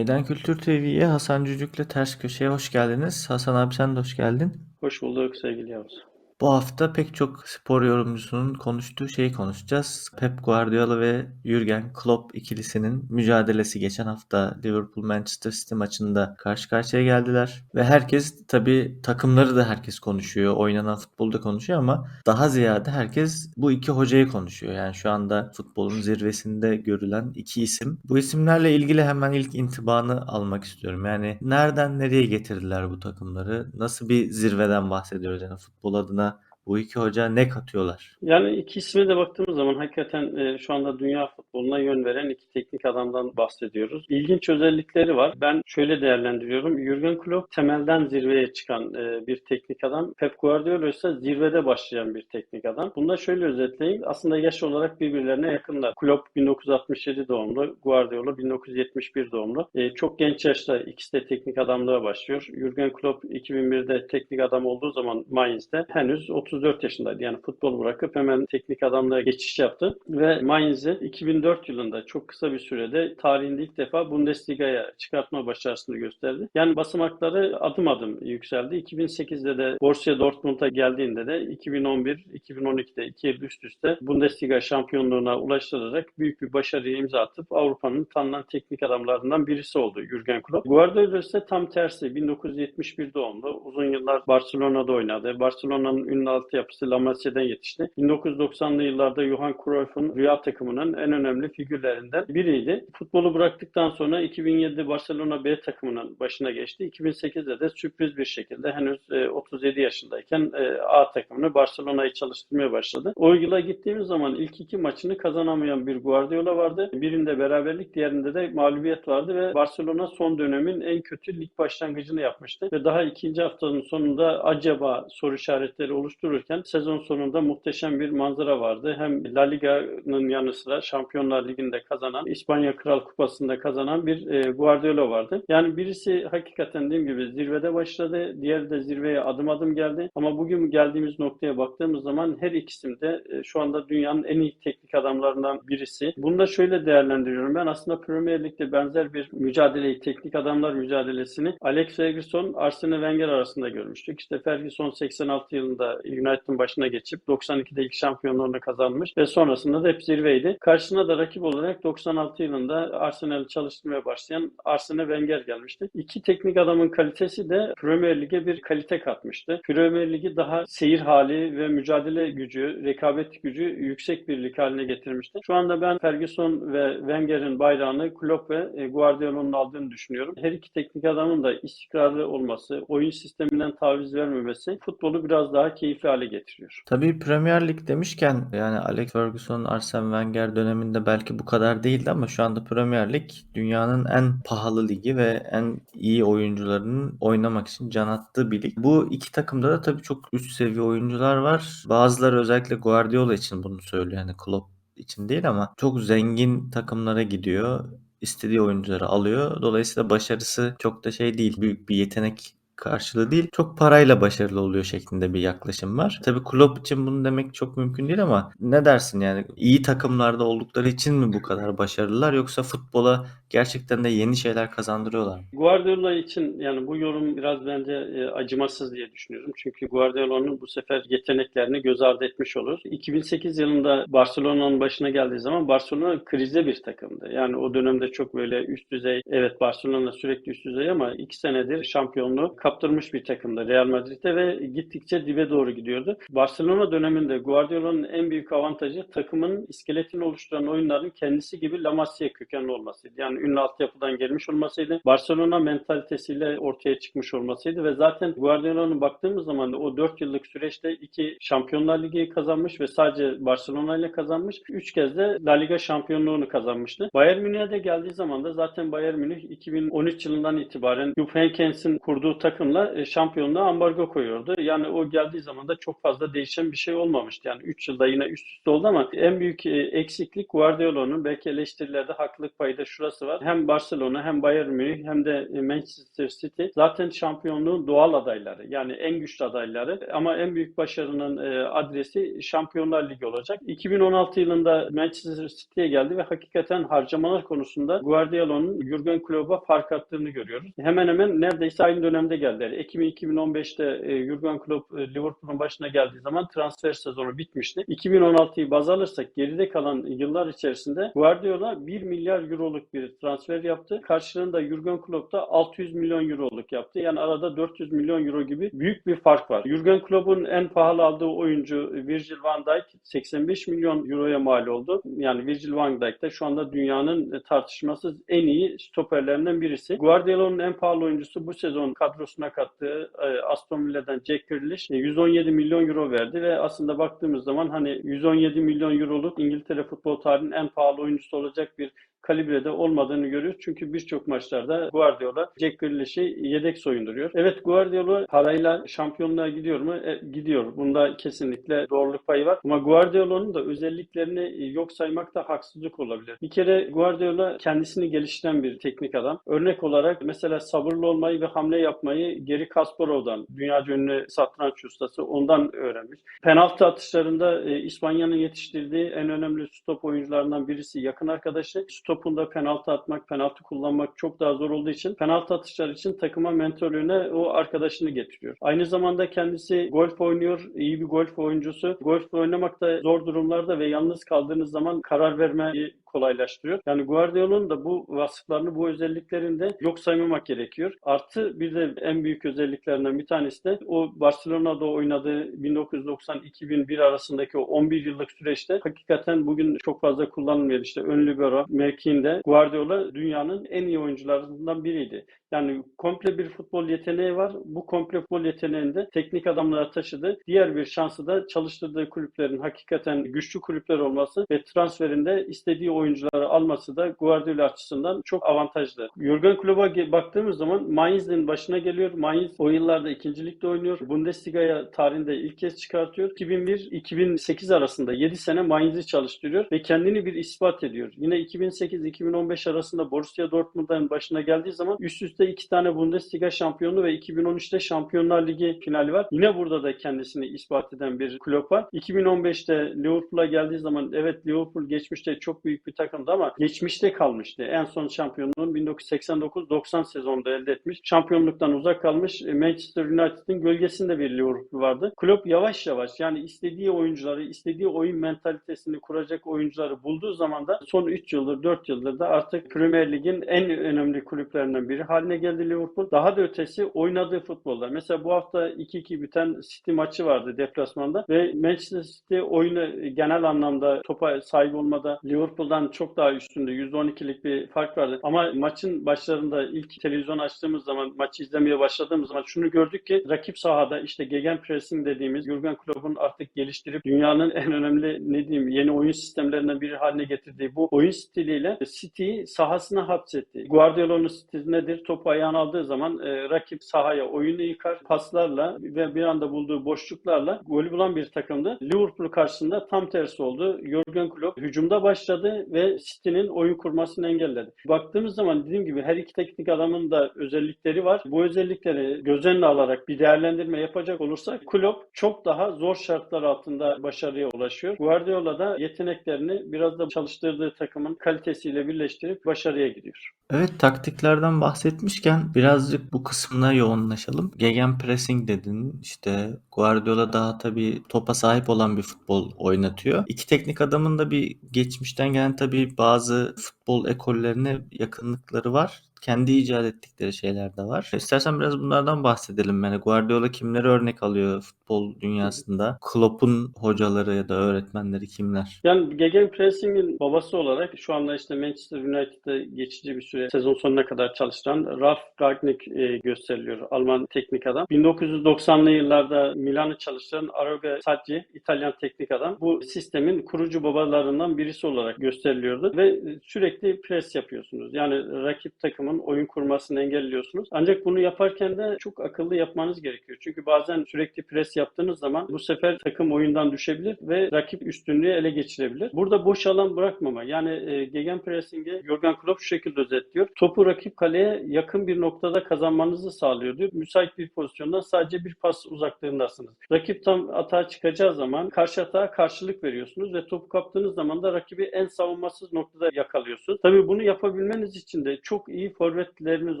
Meydan Kültür TV'ye Hasan Cücük'le Ters Köşe'ye hoş geldiniz. Hasan abi sen de hoş geldin. Hoş bulduk sevgili Yavuz. Bu hafta pek çok spor yorumcusunun konuştuğu şeyi konuşacağız. Pep Guardiola ve Jurgen Klopp ikilisinin mücadelesi geçen hafta Liverpool Manchester City maçında karşı karşıya geldiler. Ve herkes tabii takımları da herkes konuşuyor, oynanan futbolu da konuşuyor ama daha ziyade herkes bu iki hocayı konuşuyor. Yani şu anda futbolun zirvesinde görülen iki isim. Bu isimlerle ilgili hemen ilk intibanı almak istiyorum. Yani nereden nereye getirdiler bu takımları? Nasıl bir zirveden bahsediyoruz yani futbol adına bu iki hoca ne katıyorlar? Yani iki isme de baktığımız zaman hakikaten e, şu anda dünya futboluna yön veren iki teknik adamdan bahsediyoruz. İlginç özellikleri var. Ben şöyle değerlendiriyorum. Jurgen Klopp temelden zirveye çıkan e, bir teknik adam. Pep Guardiola ise zirvede başlayan bir teknik adam. Bunu da şöyle özetleyeyim. Aslında yaş olarak birbirlerine yakınlar. Klopp 1967 doğumlu, Guardiola 1971 doğumlu. E, çok genç yaşta ikisi de teknik adamlığa başlıyor. Jurgen Klopp 2001'de teknik adam olduğu zaman Mainz'de henüz 34 yaşındaydı. Yani futbol bırakıp hemen teknik adamlığa geçiş yaptı ve Mainz'i 2004 yılında çok kısa bir sürede tarihinde ilk defa Bundesliga'ya çıkartma başarısını gösterdi. Yani basamakları adım adım yükseldi. 2008'de de Borussia Dortmund'a geldiğinde de 2011-2012'de iki yıl üst üste Bundesliga şampiyonluğuna ulaştırarak büyük bir başarıya imza atıp Avrupa'nın tanınan teknik adamlarından birisi oldu Jurgen Klopp. Guardiola ise tam tersi 1971 doğumlu. Uzun yıllar Barcelona'da oynadı. Barcelona'nın ünlü altyapısı La Masia'dan yetişti. 1990'lı yıllarda Johan Cruyff'un rüya takımının en önemli figürlerinden biriydi. Futbolu bıraktıktan sonra 2007'de Barcelona B takımının başına geçti. 2008'de de sürpriz bir şekilde henüz e, 37 yaşındayken e, A takımını Barcelona'yı çalıştırmaya başladı. O yıla gittiğimiz zaman ilk iki maçını kazanamayan bir Guardiola vardı. Birinde beraberlik, diğerinde de mağlubiyet vardı ve Barcelona son dönemin en kötü lig başlangıcını yapmıştı. Ve daha ikinci haftanın sonunda acaba soru işaretleri oluştururken sezon sonunda muhteşem bir manzara vardı. Hem La Liga'nın yanı sıra Şampiyonlar Ligi'nde kazanan, İspanya Kral Kupası'nda kazanan bir e, Guardiola vardı. Yani birisi hakikaten dediğim gibi zirvede başladı, diğeri de zirveye adım adım geldi. Ama bugün geldiğimiz noktaya baktığımız zaman her ikisinde de şu anda dünyanın en iyi teknik adamlarından birisi. Bunu da şöyle değerlendiriyorum. Ben aslında Premier Lig'de benzer bir mücadeleyi, teknik adamlar mücadelesini Alex Ferguson, Arsene Wenger arasında görmüştük. İşte Ferguson 86 yılında United'ın başına geçip 92'de ilk şampiyonluğunu kazanmış ve sonrasında da hep zirveydi. Karşısına da rakip olarak 96 yılında Arsenal'i çalıştırmaya başlayan Arsene Wenger gelmişti. İki teknik adamın kalitesi de Premier Lig'e bir kalite katmıştı. Premier Lig'i daha seyir hali ve mücadele gücü, rekabet gücü yüksek bir lig haline getirmişti. Şu anda ben Ferguson ve Wenger'in bayrağını Klopp ve e, Guardiola'nın aldığını düşünüyorum. Her iki teknik adamın da istikrarlı olması, oyun sisteminden taviz vermemesi futbolu biraz daha keyifli hale getiriyor. Tabii Premier Lig demişken yani Alex Ferguson, Arsene Wenger döneminde belki bu kadar değildi ama şu anda Premier Lig dünyanın en pahalı ligi ve en iyi oyuncularının oynamak için can attığı bir lig. Bu iki takımda da tabii çok üst seviye oyuncular var. Bazıları özellikle Guardiola için bunu söylüyor. Yani Klopp için değil ama çok zengin takımlara gidiyor. istediği oyuncuları alıyor. Dolayısıyla başarısı çok da şey değil. Büyük bir yetenek karşılığı değil çok parayla başarılı oluyor şeklinde bir yaklaşım var. Tabii Klopp için bunu demek çok mümkün değil ama ne dersin yani iyi takımlarda oldukları için mi bu kadar başarılılar yoksa futbola gerçekten de yeni şeyler kazandırıyorlar mı? Guardiola için yani bu yorum biraz bence e, acımasız diye düşünüyorum. Çünkü Guardiola'nın bu sefer yeteneklerini göz ardı etmiş olur. 2008 yılında Barcelona'nın başına geldiği zaman Barcelona krize bir takımdı. Yani o dönemde çok böyle üst düzey, evet Barcelona sürekli üst düzey ama iki senedir şampiyonluğu kaptırmış bir takımdı Real Madrid'de ve gittikçe dibe doğru gidiyordu. Barcelona döneminde Guardiola'nın en büyük avantajı takımın iskeletini oluşturan oyunların kendisi gibi La Masia kökenli olmasıydı. Yani ünlü altyapıdan gelmiş olmasıydı. Barcelona mentalitesiyle ortaya çıkmış olmasıydı ve zaten Guardiola'nın baktığımız zaman da o 4 yıllık süreçte iki Şampiyonlar Ligi kazanmış ve sadece Barcelona ile kazanmış. 3 kez de La Liga şampiyonluğunu kazanmıştı. Bayern Münih'e de geldiği zaman da zaten Bayern Münih 2013 yılından itibaren Jupp Heynckes'in kurduğu takım takımla e, şampiyonluğa ambargo koyuyordu. Yani o geldiği zaman da çok fazla değişen bir şey olmamıştı. Yani 3 yılda yine üst üste oldu ama en büyük e, eksiklik Guardiola'nın belki eleştirilerde haklılık payı da şurası var. Hem Barcelona hem Bayern Münih hem de e, Manchester City zaten şampiyonluğun doğal adayları. Yani en güçlü adayları ama en büyük başarının adresi Şampiyonlar Ligi olacak. 2016 yılında Manchester City'ye geldi ve hakikaten harcamalar konusunda Guardiola'nın Jurgen Klopp'a fark attığını görüyoruz. Hemen hemen neredeyse aynı dönemde geldiler. Ekim 2015'te e, Jurgen Klopp e, Liverpool'un başına geldiği zaman transfer sezonu bitmişti. 2016'yı baz alırsak geride kalan yıllar içerisinde Guardiola 1 milyar euroluk bir transfer yaptı. Karşılığında Jurgen Klopp da 600 milyon euroluk yaptı. Yani arada 400 milyon euro gibi büyük bir fark var. Jurgen Klopp'un en pahalı aldığı oyuncu Virgil van Dijk 85 milyon euroya mal oldu. Yani Virgil van Dijk de şu anda dünyanın tartışmasız en iyi stoperlerinden birisi. Guardiola'nın en pahalı oyuncusu bu sezon kadrosuna kattığı e, Aston Villa'dan Jack Grealish e, 117 milyon euro verdi ve aslında baktığımız zaman hani 117 milyon euroluk İngiltere futbol tarihinin en pahalı oyuncusu olacak bir kalibrede olmadığını görüyoruz. Çünkü birçok maçlarda Guardiola Jack Grealish'i yedek soyunduruyor. Evet Guardiola parayla şampiyonluğa gidiyor mu? E, gidiyor. Bunda kesinlikle doğruluk payı var. Ama Guardiola'nın da özelliklerini yok saymak da haksızlık olabilir. Bir kere Guardiola kendisini geliştiren bir teknik adam. Örnek olarak mesela sabırlı olmayı ve hamle yapmayı Geri Kasparov'dan, dünya ünlü satranç ustası ondan öğrenmiş. Penaltı atışlarında e, İspanya'nın yetiştirdiği en önemli stop oyuncularından birisi yakın arkadaşı. Stopunda penaltı atmak, penaltı kullanmak çok daha zor olduğu için penaltı atışlar için takıma mentörlüğüne o arkadaşını getiriyor. Aynı zamanda kendisi golf oynuyor, iyi bir golf oyuncusu. Golf oynamakta zor durumlarda ve yalnız kaldığınız zaman karar vermeyi kolaylaştırıyor. Yani Guardiola'nın da bu vasıflarını, bu özelliklerini de yok saymamak gerekiyor. Artı bir de en büyük özelliklerinden bir tanesi de o Barcelona'da oynadığı 1990-2001 arasındaki o 11 yıllık süreçte hakikaten bugün çok fazla kullanılmıyor. İşte ön libero mevkiinde Guardiola dünyanın en iyi oyuncularından biriydi. Yani komple bir futbol yeteneği var. Bu komple futbol yeteneğini de teknik adamlara taşıdı. Diğer bir şansı da çalıştırdığı kulüplerin hakikaten güçlü kulüpler olması ve transferinde istediği oyuncuları alması da Guardiola açısından çok avantajlı. Jurgen Klopp'a baktığımız zaman Mainz'in başına geliyor. Mainz o yıllarda ikincilikte oynuyor. Bundesliga'ya tarihinde ilk kez çıkartıyor. 2001-2008 arasında 7 sene Mainz'i çalıştırıyor ve kendini bir ispat ediyor. Yine 2008-2015 arasında Borussia Dortmund'un başına geldiği zaman üst üste iki tane Bundesliga şampiyonu ve 2013'te Şampiyonlar Ligi finali var. Yine burada da kendisini ispat eden bir Klopp var. 2015'te Liverpool'a geldiği zaman evet Liverpool geçmişte çok büyük bir takımdı ama geçmişte kalmıştı. En son şampiyonluğun 1989-90 sezonunda elde etmiş. Şampiyonluktan uzak kalmış. E, Manchester United'ın gölgesinde bir Liverpool vardı. Klopp yavaş yavaş yani istediği oyuncuları, istediği oyun mentalitesini kuracak oyuncuları bulduğu zaman da son 3 yıldır, 4 yıldır da artık Premier Lig'in en önemli kulüplerinden biri haline geldi Liverpool. Daha da ötesi oynadığı futbolda. Mesela bu hafta 2-2 biten City maçı vardı deplasmanda ve Manchester City oyunu genel anlamda topa sahip olmada Liverpool'dan çok daha üstünde. %12'lik bir fark vardı. Ama maçın başlarında ilk televizyon açtığımız zaman, maçı izlemeye başladığımız zaman şunu gördük ki rakip sahada işte gegenpressing dediğimiz Jurgen Klopp'un artık geliştirip dünyanın en önemli ne diyeyim yeni oyun sistemlerinden biri haline getirdiği bu oyun stiliyle City'yi sahasına hapsetti. Guardiola'nın stili nedir? Topu ayağına aldığı zaman e, rakip sahaya oyunu yıkar. Paslarla ve bir anda bulduğu boşluklarla golü bulan bir takımdı. Liverpool karşısında tam tersi oldu. Jurgen Klopp hücumda başladı ve City'nin oyun kurmasını engelledi. Baktığımız zaman dediğim gibi her iki teknik adamın da özellikleri var. Bu özellikleri göz önüne alarak bir değerlendirme yapacak olursak Klopp çok daha zor şartlar altında başarıya ulaşıyor. Guardiola da yeteneklerini biraz da çalıştırdığı takımın kalitesiyle birleştirip başarıya gidiyor. Evet taktiklerden bahsetmişken birazcık bu kısmına yoğunlaşalım. Gegenpressing dedin işte Guardiola daha tabii topa sahip olan bir futbol oynatıyor. İki teknik adamın da bir geçmişten gelen tabii bazı futbol ekollerine yakınlıkları var kendi icat ettikleri şeyler de var. İstersen biraz bunlardan bahsedelim. Yani Guardiola kimleri örnek alıyor futbol dünyasında? Klopp'un hocaları ya da öğretmenleri kimler? Yani Gegenpressing'in babası olarak şu anda işte Manchester United'da geçici bir süre sezon sonuna kadar çalışan Ralf Ragnick e, gösteriliyor. Alman teknik adam. 1990'lı yıllarda Milan'ı çalıştıran Arrogo Sacchi İtalyan teknik adam. Bu sistemin kurucu babalarından birisi olarak gösteriliyordu ve sürekli pres yapıyorsunuz. Yani rakip takımı takımın oyun kurmasını engelliyorsunuz. Ancak bunu yaparken de çok akıllı yapmanız gerekiyor. Çünkü bazen sürekli pres yaptığınız zaman bu sefer takım oyundan düşebilir ve rakip üstünlüğü ele geçirebilir. Burada boş alan bırakmama. Yani e, gegenpressing'i Jurgen Klopp şu şekilde özetliyor. Topu rakip kaleye yakın bir noktada kazanmanızı sağlıyor diyor. Müsait bir pozisyondan sadece bir pas uzaklığındasınız. Rakip tam atağa çıkacağı zaman karşı atağa karşılık veriyorsunuz ve topu kaptığınız zaman da rakibi en savunmasız noktada yakalıyorsunuz. Tabii bunu yapabilmeniz için de çok iyi forvetleriniz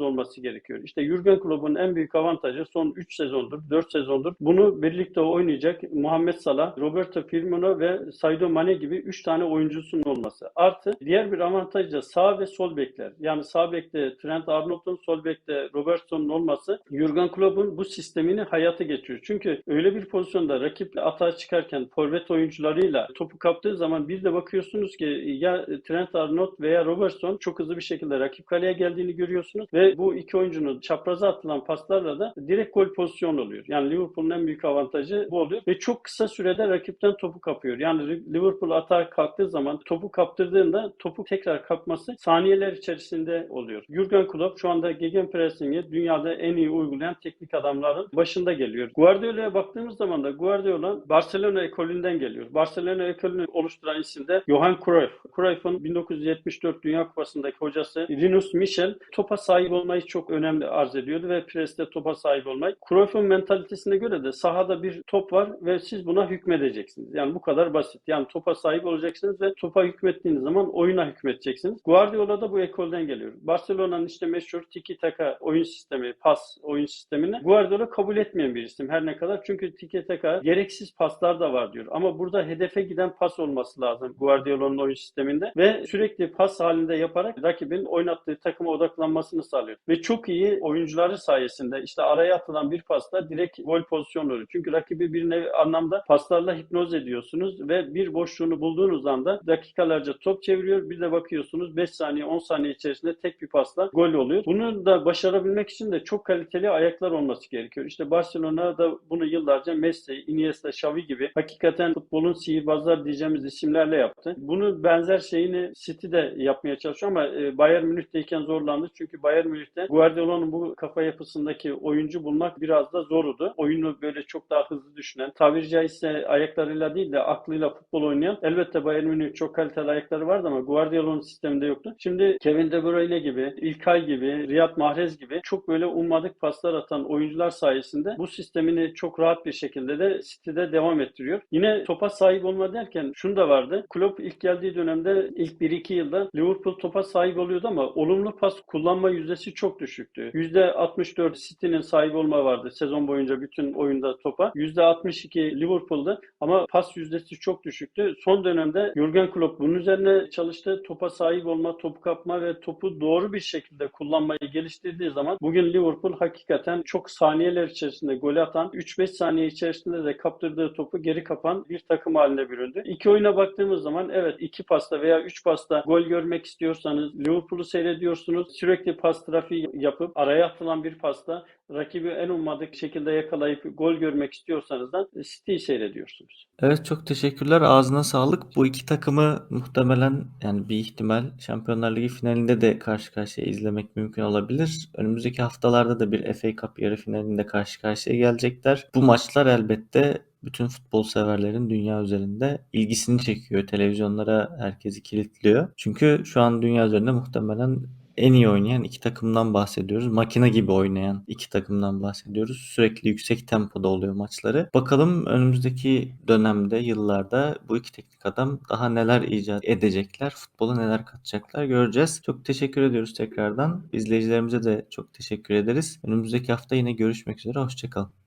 olması gerekiyor. İşte Jurgen Klopp'un en büyük avantajı son 3 sezondur, 4 sezondur. Bunu birlikte oynayacak Muhammed Salah, Roberto Firmino ve Sadio Mane gibi 3 tane oyuncusunun olması. Artı diğer bir avantaj da sağ ve sol bekler. Yani sağ bekte Trent Arnold'un, sol bekte Robertson'un olması Jurgen Klopp'un bu sistemini hayata geçiriyor. Çünkü öyle bir pozisyonda rakiple atağa çıkarken forvet oyuncularıyla topu kaptığı zaman bir de bakıyorsunuz ki ya Trent Arnold veya Robertson çok hızlı bir şekilde rakip kaleye geldiğini görüyorsunuz ve bu iki oyuncunun çapraza atılan paslarla da direkt gol pozisyonu oluyor. Yani Liverpool'un en büyük avantajı bu oluyor ve çok kısa sürede rakipten topu kapıyor. Yani Liverpool atağa kalktığı zaman topu kaptırdığında topu tekrar kapması saniyeler içerisinde oluyor. Jurgen Klopp şu anda gegenpressing'i dünyada en iyi uygulayan teknik adamların başında geliyor. Guardiola'ya baktığımız zaman da Guardiola Barcelona ekolünden geliyor. Barcelona ekolünü oluşturan isim de Johan Cruyff. Cruyff'un 1974 Dünya Kupası'ndaki hocası Rinus Michel topa sahip olmayı çok önemli arz ediyordu ve preste topa sahip olmayı. Cruyff'un mentalitesine göre de sahada bir top var ve siz buna hükmedeceksiniz. Yani bu kadar basit. Yani topa sahip olacaksınız ve topa hükmettiğiniz zaman oyuna hükmedeceksiniz. Guardiola da bu ekolden geliyor. Barcelona'nın işte meşhur tiki taka oyun sistemi, pas oyun sistemini Guardiola kabul etmeyen bir isim her ne kadar. Çünkü tiki taka gereksiz paslar da var diyor. Ama burada hedefe giden pas olması lazım Guardiola'nın oyun sisteminde ve sürekli pas halinde yaparak rakibin oynattığı takıma odaklanmasını sağlıyor. Ve çok iyi oyuncuları sayesinde işte araya atılan bir pasla direkt gol pozisyonu oluyor. Çünkü rakibi bir nevi anlamda paslarla hipnoz ediyorsunuz ve bir boşluğunu bulduğunuz anda dakikalarca top çeviriyor. Bir de bakıyorsunuz 5 saniye 10 saniye içerisinde tek bir pasla gol oluyor. Bunu da başarabilmek için de çok kaliteli ayaklar olması gerekiyor. İşte Barcelona da bunu yıllarca Messi, Iniesta, Xavi gibi hakikaten futbolun sihirbazlar diyeceğimiz isimlerle yaptı. Bunu benzer şeyini City de yapmaya çalışıyor ama e, Bayern Münih'teyken zorlandı. Çünkü Bayern Münih'te Guardiola'nın bu kafa yapısındaki oyuncu bulmak biraz da zordu. Oyunu böyle çok daha hızlı düşünen, tabiri caizse ayaklarıyla değil de aklıyla futbol oynayan. Elbette Bayern Münih çok kaliteli ayakları vardı ama Guardiola'nın sisteminde yoktu. Şimdi Kevin De Bruyne gibi, İlkay gibi, Riyad Mahrez gibi çok böyle ummadık paslar atan oyuncular sayesinde bu sistemini çok rahat bir şekilde de City'de devam ettiriyor. Yine topa sahip olma derken şunu da vardı. Klopp ilk geldiği dönemde ilk 1-2 yılda Liverpool topa sahip oluyordu ama olumlu pas kullanma yüzdesi çok düşüktü. %64 City'nin sahip olma vardı sezon boyunca bütün oyunda topa. %62 Liverpool'da ama pas yüzdesi çok düşüktü. Son dönemde Jurgen Klopp bunun üzerine çalıştı. Topa sahip olma, topu kapma ve topu doğru bir şekilde kullanmayı geliştirdiği zaman bugün Liverpool hakikaten çok saniyeler içerisinde gol atan, 3-5 saniye içerisinde de kaptırdığı topu geri kapan bir takım haline büründü. İki oyuna baktığımız zaman evet iki pasta veya üç pasta gol görmek istiyorsanız Liverpool'u seyrediyorsunuz. Sürekli pas trafiği yapıp araya atılan bir pasta rakibi en ummadık şekilde yakalayıp gol görmek istiyorsanız da City'yi seyrediyorsunuz. Evet çok teşekkürler. Ağzına sağlık. Bu iki takımı muhtemelen yani bir ihtimal Şampiyonlar Ligi finalinde de karşı karşıya izlemek mümkün olabilir. Önümüzdeki haftalarda da bir FA Cup yarı finalinde karşı karşıya gelecekler. Bu maçlar elbette bütün futbol severlerin dünya üzerinde ilgisini çekiyor. Televizyonlara herkesi kilitliyor. Çünkü şu an dünya üzerinde muhtemelen en iyi oynayan iki takımdan bahsediyoruz. Makine gibi oynayan iki takımdan bahsediyoruz. Sürekli yüksek tempoda oluyor maçları. Bakalım önümüzdeki dönemde, yıllarda bu iki teknik adam daha neler icat edecekler, futbola neler katacaklar göreceğiz. Çok teşekkür ediyoruz tekrardan. İzleyicilerimize de çok teşekkür ederiz. Önümüzdeki hafta yine görüşmek üzere. Hoşçakalın.